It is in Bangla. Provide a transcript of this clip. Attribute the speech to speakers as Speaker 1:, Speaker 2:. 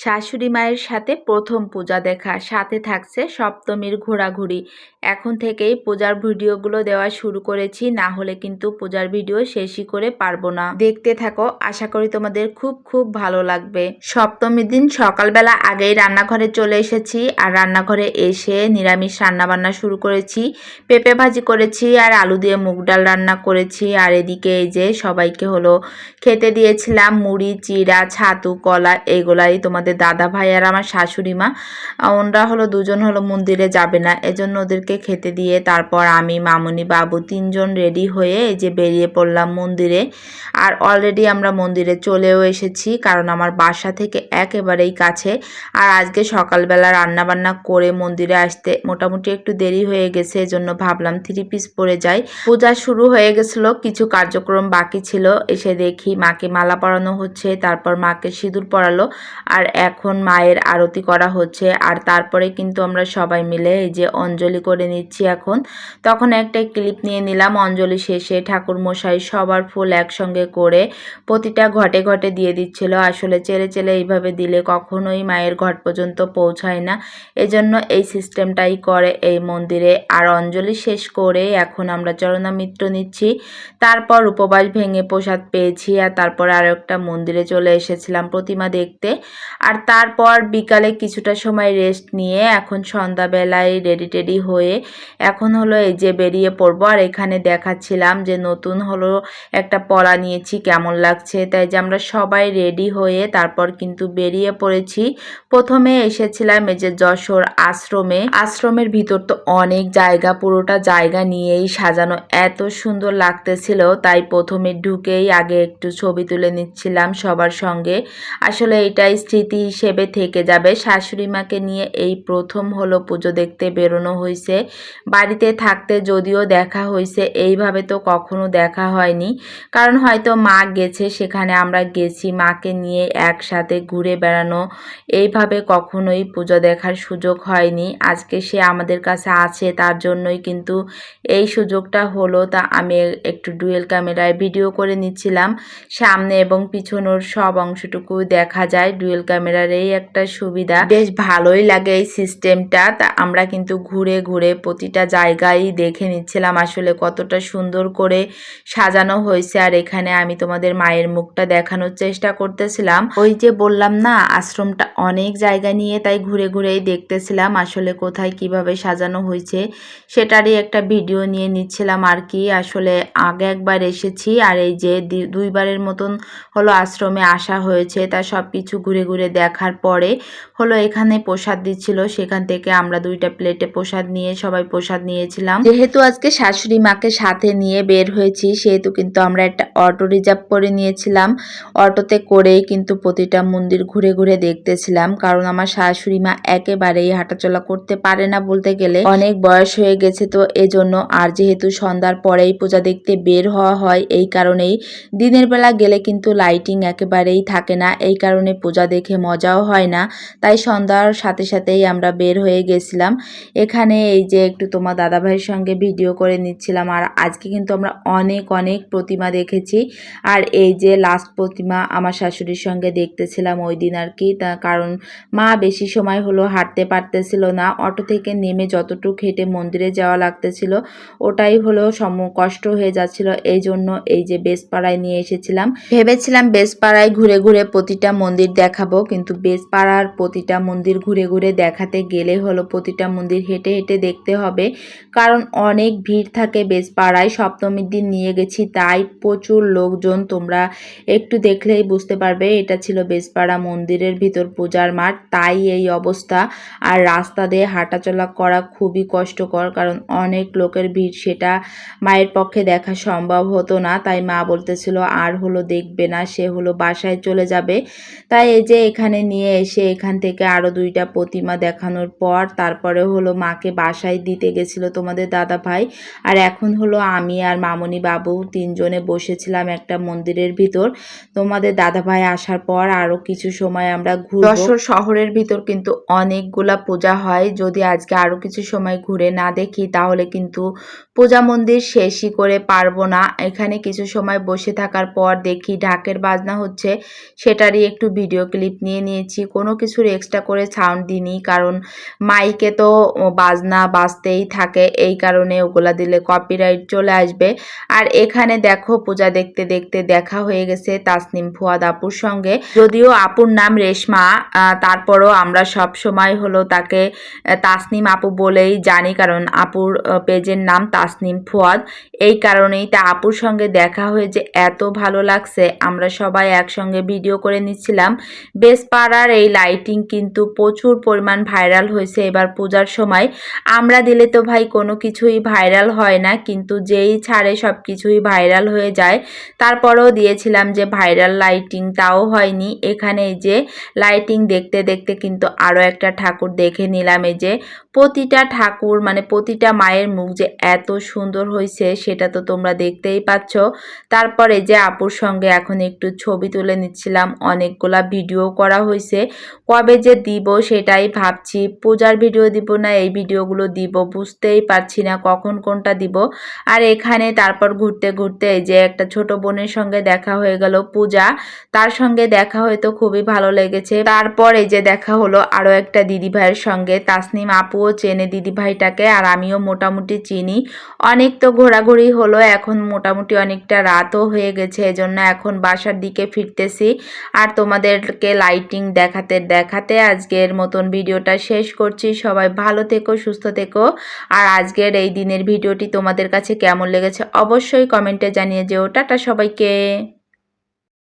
Speaker 1: শাশুড়ি মায়ের সাথে প্রথম পূজা দেখা। সাথে থাকছে সপ্তমীর ঘোরাঘুরি। এখন থেকেই পূজার ভিডিওগুলো দেওয়া শুরু করেছি, না হলে কিন্তু পূজার ভিডিও শেষই করে পারব না। দেখতে থাকো, আশা করি তোমাদের খুব খুব ভালো লাগবে। সপ্তমীর দিন সকালবেলা আগেই রান্নাঘরে চলে এসেছি আর রান্নাঘরে এসে নিরামিষ রান্না বান্না শুরু করেছি। পেঁপে ভাজি করেছি আর আলু দিয়ে মুগ ডাল রান্না করেছি। আর এদিকে এই যে সবাইকে হলো খেতে দিয়েছিলাম মুড়ি, চিড়া, ছাতু, কলা, এগুলাই তোমাদের দাদা ভাই আর আমার শাশুড়ি মা ওনরা হলো দুজন হলো মন্দিরে যাবে না। এজন্য ওদেরকে খেতে দিয়ে তারপর আমি, মামুনি, বাবু তিনজন রেডি হয়ে এই যে বেরিয়ে পড়লাম মন্দিরে। আর অলরেডি আমরা মন্দিরে চলেও এসেছি, কারণ আমার বাসা থেকে একেবারেই কাছে। আর আজকে সকালবেলা রান্না বান্না করে মন্দিরে আসতে মোটামুটি একটু দেরি হয়ে গেছে, এজন্য ভাবলাম থ্রি পিস পরে যাই। পূজা শুরু হয়ে গেছিল, কিছু কার্যক্রম বাকি ছিল। এসে দেখি মাকে মালা পরানো হচ্ছে, তারপর মাকে সিঁদুর পরালো। আর এখন মায়ের আরতি করা হচ্ছে আর তারপরে কিন্তু আমরা সবাই মিলে এই যে অঞ্জলি করে নিচ্ছি এখন। তখন একটা ক্লিপ নিয়ে নিলাম, অঞ্জলি শেষে ঠাকুর মশাই সবার ফুল একসঙ্গে করে প্রতিটা ঘটে ঘটে দিয়ে দিচ্ছিল। আসলে চেলে চেলে এইভাবে দিলে কখনোই মায়ের ঘট পর্যন্ত পৌঁছায় না। এজন্য এই সিস্টেমটাই করে এই মন্দিরে। আর অঞ্জলি শেষ করে এখন আমরা চরণামিত্র নিচ্ছি। তারপর উপবাস ভেঙে প্রসাদ পেয়েছি আর তারপর আর একটা মন্দিরে চলে এসেছিলাম প্রতিমা দেখতে। আর তারপর বিকালে কিছুটা সময় রেস্ট নিয়ে এখন সন্ধ্যাবেলায় রেডি টেডি হয়ে এখন হলো এই যে বেরিয়ে পড়ব। আর এখানে দেখাচ্ছিলাম যে নতুন হলো একটা পলা নিয়েছি, কেমন লাগছে? তাই যে আমরা সবাই রেডি হয়ে তারপর কিন্তু বেরিয়ে পড়েছি। প্রথমে এসেছিলাম এই যে যশোর আশ্রমে। আশ্রমের ভিতর তো অনেক জায়গা, পুরোটা জায়গা নিয়েই সাজানো এত সুন্দর লাগতেছিল। তাই প্রথমে ঢুকেই আগে একটু ছবি তুলে নিচ্ছিলাম সবার সঙ্গে। আসলে এটাই স্মৃতি হিসেবে থেকে যাবে। শাশুড়ি মাকে নিয়ে এই প্রথম হলো পুজো দেখতে বেরোনো হয়েছে বাড়িতে থাকতে যদিও দেখা হয়েছে এইভাবে তো কখনো দেখা হয়নি। কারণ হয়তো মা গেছে, সেখানে আমরা গেছি, মাকে নিয়ে একসাথে ঘুরে বেড়ানো, এইভাবে কখনোই পুজো দেখার সুযোগ হয়নি। আজকে সে আমাদের কাছে আছে, তার জন্যই কিন্তু এই সুযোগটা হলো। তা আমি একটু ডুয়েল ক্যামেরায় ভিডিও করে নিচ্ছিলাম। সামনে এবং পিছনের সব অংশটুকু দেখা যায়। ডুয়েল ক্যামেরার এই একটা সুবিধা। বেশ ভালোই লাগে এই সিস্টেমটা। তা আমরা কিন্তু ঘুরে ঘুরে প্রতিটা জায়গায় দেখে নিচ্ছিলাম আসলে কতটা সুন্দর করে সাজানো হয়েছে। আর এখানে আমি তোমাদের মায়ের মুখটা দেখানোর চেষ্টা করতেছিলাম। ওই যে বললাম না, আশ্রমটা অনেক জায়গা নিয়ে তাই ঘুরে ঘুরেই দেখতেছিলাম আসলে কোথায় কীভাবে সাজানো হয়েছে। সেটারই একটা ভিডিও নিয়ে নিচ্ছিলাম আর কি। আসলে আগে একবার এসেছি আর এই যে দুইবারের মতন হলো আশ্রমে আসা হয়েছে। তা সব কিছু ঘুরে ঘুরে দেখার পরে হলো এখানে প্রসাদ দিচ্ছিল, সেখান থেকে আমরা দুইটা প্লেটে প্রসাদ নিয়ে সবাই প্রসাদ নিয়েছিলাম। যেহেতু আজকে শাশুড়ি মাকে সাথে নিয়ে বের হয়েছি, সেহেতু কিন্তু আমরা একটা অটো রিজার্ভ করে নিয়েছিলাম। অটোতে করেই কিন্তু প্রতিটা মন্দির ঘুরে ঘুরে দেখতেছিলাম, কারণ আমার শাশুড়ি মা একেবারেই হাঁটাচলা করতে পারে না বলতে গেলে। অনেক বয়স হয়ে গেছে তো এজন্য আর যেহেতু সন্ধ্যার পরেই পূজা দেখতে বের হওয়া হয়, এই কারণেই দিনের বেলা গেলে কিন্তু লাইটিং একেবারেই থাকে না। এই কারণে পূজা দেখে মজাও হয় না। তাই সন্ধ্যার সাথে সাথেই আমরা বের হয়ে গেছিলাম। এখানে এই যে একটু তোমার দাদাভাইয়ের সঙ্গে ভিডিও করে নিচ্ছিলাম। আর আজকে কিন্তু আমরা অনেক অনেক প্রতিমা দেখেছি। আর এই যে লাস্ট প্রতিমা আমার শাশুড়ির সঙ্গে দেখতেছিলাম ওই দিন আর কি। তা কারণ মা বেশি সময় হলো হাঁটতে পারতেছিল না। অটো থেকে নেমে যতটুকু হেঁটে মন্দিরে যাওয়া লাগতেছিল, ওটাই হলো সম কষ্ট হয়ে যাচ্ছিল। এই জন্য এই যে বেসপাড়ায় নিয়ে এসেছিলাম। ভেবেছিলাম বেসপাড়ায় ঘুরে ঘুরে প্রতিটা মন্দির দেখাবো। কিন্তু বেসপাড়ার প্রতিটা মন্দির ঘুরে ঘুরে দেখাতে গেলে হলো প্রতিটা মন্দির হেঁটে হেঁটে দেখতে হবে। কারণ অনেক ভিড় থাকে বেসপাড়ায় সপ্তমীর দিন নিয়ে গেছি, তাই প্রচুর লোকজন তোমরা একটু দেখলেই বুঝতে পারবে, এটা ছিল বেসপাড়া মন্দিরের ভিতর পূজার মাঠ, তাই এই অবস্থা। আর রাস্তা দিয়ে হাঁটাচলা করা খুবই কষ্টকর, কারণ অনেক লোকের ভিড়, সেটা মায়ের পক্ষে দেখা সম্ভব হতো না, তাই মা বলতেছিল, আর হলো দেখবে না, সে হলো বাসায় চলে যাবে। তাই এই যে এখানে নিয়ে এসে এখান থেকে আরও দুইটা প্রতিমা দেখানোর পর তারপরে হলো মাকে বাসায় দিতে গেছিল তোমাদের দাদা ভাই। আর এখন হলো আমি আর মামনি বাবু তিনজনে বসেছিলাম একটা মন্দিরের ভিতর। তোমাদের দাদা ভাই আসার পর আরও কিছু সময় আমরা ঘুর যশোর শহরের ভিতর কিন্তু অনেকগুলা পূজা হয়। যদি আজকে আরও কিছু সময় ঘুরে না দেখি, তাহলে কিন্তু পূজা মন্দির শেষই করে পারব না। এখানে কিছু সময় বসে থাকার পর দেখি ঢাকের বাজনা হচ্ছে, সেটারই একটু ভিডিও ক্লিপ নিয়ে নিয়ে নিয়েছি। কোনো কিছুর এক্সট্রা করে সাউন্ড দিইনি, কারণ মাইকে তো বাজনা বাজতেই থাকে, এই কারণে ওগুলা দিলে কপিরাইট চলে আসবে। আর এখানে দেখো পূজা দেখতে দেখতে দেখা হয়ে গেছে তাসনিম ফুয়াদ আপুর সঙ্গে। যদিও আপুর নাম রেশমা তারপরও আমরা সব সময় হলো তাকে তাসনিম আপু বলেই জানি, কারণ আপুর পেজের নাম তাসনিম ফুয়াদ। এই কারণেই তা আপুর সঙ্গে দেখা হয়ে যে এত ভালো লাগছে। আমরা সবাই একসঙ্গে ভিডিও করে নিচ্ছিলাম। বেসপাড়ার এই লাইটিং কিন্তু প্রচুর পরিমাণ ভাইরাল হয়েছে। এবার পূজার সময় আমরা দিলে তো ভাই কোনো কিছুই ভাইরাল হয় না, কিন্তু যেই ছাড়ে সব কিছুই ভাইরাল হয়ে যায়। তারপরেও দিয়েছিলাম যে ভাইরাল লাইটিং তাও হয়নি। এখানে এই যে লাইটিং দেখতে দেখতে কিন্তু আরও একটা ঠাকুর দেখে নিলাম। এই যে প্রতিটা ঠাকুর মানে প্রতিটা মায়ের মুখ যে এত সুন্দর হয়েছে সেটা তো তোমরা দেখতেই পাচ্ছ। তারপরে যে আপুর সঙ্গে এখন একটু ছবি তুলে নিচ্ছিলাম, অনেকগুলা ভিডিও করা হয়েছে কবে যে দিব সেটাই ভাবছি। পূজার ভিডিও দিব না, এই ভিডিওগুলো দিব, বুঝতেই পারছি না কখন কোনটা দিব। আর এখানে তারপর ঘুরতে ঘুরতে এই যে একটা ছোট বোনের সঙ্গে দেখা হয়ে গেল পূজা। তার সঙ্গে দেখা হয়তো খুবই ভালো লেগেছে। তারপর এই যে দেখা হলো আরও একটা দিদি ভাইয়ের সঙ্গে, তাসনিম আপুও চেনে দিদি ভাইটাকে আর আমিও মোটামুটি চিনি। অনেক তো ঘোরাঘুরি হলো, এখন মোটামুটি অনেকটা রাতও হয়ে গেছে, এজন্য এখন বাসার দিকে ফিরতেছি। আর তোমাদেরকে লাইটিং দেখাতে দেখাতে আজকের মতন ভিডিওটা শেষ করছি। সবাই ভালো থেকো, সুস্থ থেকো। আর আজকের এই দিনের ভিডিওটি তোমাদের কাছে কেমন লেগেছে অবশ্যই কমেন্টে জানিয়ে যেও। টাটা সবাইকে।